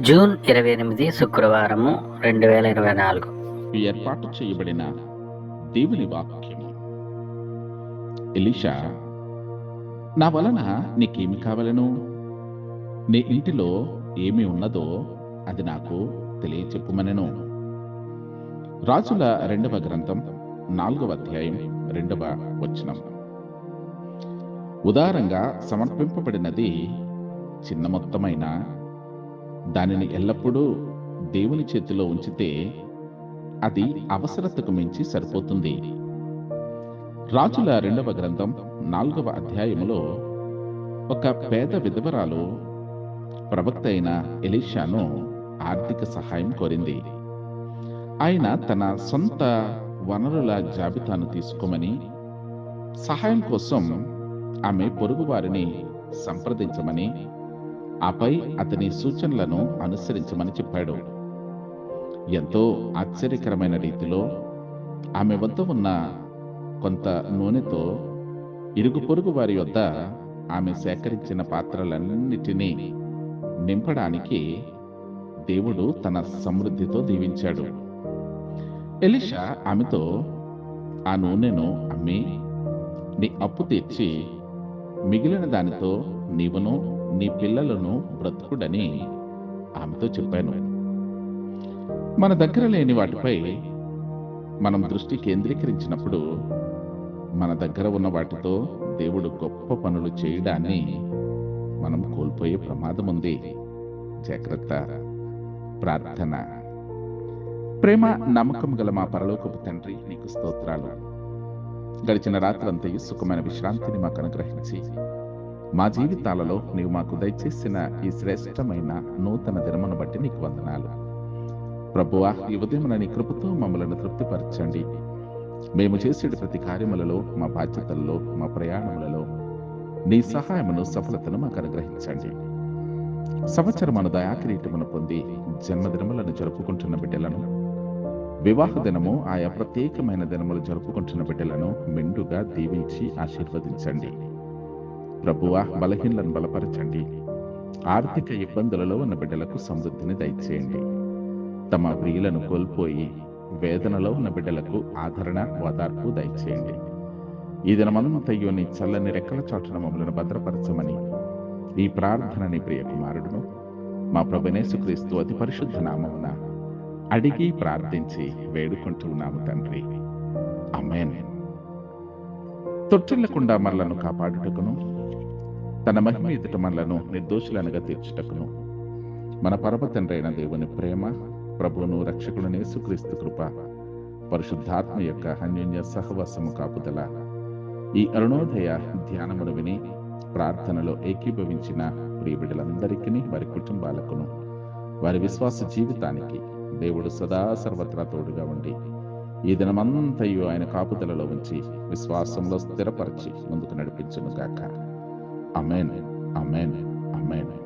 June ఇరవై ఎనిమిది శుక్రవారము రెండు వేల ఇరవై నాలుగు. ఏర్పాటు చేయబడిన దేవుని వాక్యం ఎలిషా నా వలన నీకేమి కావలను? నీ ఇంటిలో ఏమి ఉన్నదో అది నాకు తెలియచెప్పుమనెను. రాజుల రెండవ గ్రంథం నాలుగవ అధ్యాయం రెండవ వచనం. ఉదారంగా సమర్పింపబడినది చిన్న మొత్తమైన దానిని ఎల్లప్పుడూ దేవుని చేతిలో ఉంచితే అది అవసరతకు మించి సరిపోతుంది. రాజుల రెండవ గ్రంథం నాలుగవ అధ్యాయములో ఒక పేద విధవరాలు ప్రవక్త అయిన ఎలీషాను ఆర్థిక సహాయం కోరింది. ఆయన తన సొంత వనరుల జాబితాను తీసుకోమని సహాయం కోసం ఆమె పొరుగువారిని సంప్రదించమని ఆపై అతని సూచనలను అనుసరించమని చెప్పాడు. ఎంతో ఆశ్చర్యకరమైన రీతిలో ఆమె వద్ద ఉన్న కొంత నూనెతో ఇరుగు పొరుగు వారి వద్ద ఆమె సేకరించిన పాత్రలన్నిటినీ నింపడానికి దేవుడు తన సమృద్ధితో దీవించాడు. ఎలిషా ఆమెతో ఆ నూనెను అమ్మి నీ అప్పు తీర్చి మిగిలిన దానితో నీవును నీ పిల్లలను బ్రతుకుడని ఆమెతో చెప్పాను మన దగ్గర లేని వాటిపై మనం దృష్టి కేంద్రీకరించినప్పుడు మన దగ్గర ఉన్న వాటితో దేవుడు గొప్ప పనులు చేయడాన్ని మనం కోల్పోయే ప్రమాదం ఉంది. జాగ్రత్త ప్రార్థన. ప్రేమ నమ్మకం గల మా పరలోకపు తండ్రి నీకు స్తోత్రాలు. గడిచిన రాత్రంతయు సుఖమైన విశ్రాంతిని మాకు అనుగ్రహించి మా జీవితాలలో నీవు మాకు దయచేసిన ఈ శ్రేష్టమైన నూతన దినమును బట్టి నీకు వందనాలు. ప్రభువా ఈ ఉదయం నీ కృపతో మమ్మలను తృప్తిపరచండి. మేము చేసే ప్రతి కార్యములలో మా బాధ్యతల్లో మా ప్రయాణములలో నీ సహాయమును సఫలతను మాకు అనుగ్రహించండి. సంవత్సరమును దయాకిరీటమును పొంది జన్మదినములను జరుపుకుంటున్న బిడ్డలను వివాహ దినము ఆయా ప్రత్యేకమైన దినములు జరుపుకుంటున్న బిడ్డలను మెండుగా దీవించి ఆశీర్వదించండి. ప్రభువా బలహీనలను బలపరచండి. ఆర్థిక ఇబ్బందులలో ఉన్న బిడ్డలకు సమృద్ధిని దయచేయండి. తమ ప్రియులను కోల్పోయి వేదనలో ఉన్న బిడ్డలకు ఆదరణ ఓదార్పు దయచేయండి. ఈ దినమంతయ్యో నీ చల్లని రెక్కల చాటున మమ్మలను భద్రపరచమని ఈ ప్రార్థనని ప్రియ కుమారుడును మా ప్రభునేసుక్రీస్తు అతి పరిశుద్ధ నామమున అడిగి ప్రార్థించి వేడుకుంటున్నాము తండ్రి. తొట్టిల్లకుండా మనలను కాపాడుటకును తన మహిమ ఎదుట మనలను నిర్దోషులనగా తీర్చుటకును. మన పరమ తండ్రైన దేవుని ప్రేమ ప్రభువును రక్షకుడునే సుక్రీస్తు కృప పరిశుద్ధాత్మ యొక్క అన్యోన్య సహవాసము కాపుదల ఈ అరుణోదయ ధ్యానమును విని ప్రార్థనలో ఏకీభవించిన ప్రియబిడలందరికీ వారి కుటుంబాలకును వారి విశ్వాస జీవితానికి దేవుడు సదా సర్వత్రా తోడుగా ఉండి ఈ దినమంతయు ఆయన కాపుదలలో ఉంచి విశ్వాసంలో స్థిరపరిచి ముందుకు నడిపించును గాక. అమేన్ అమేన్ అమేన్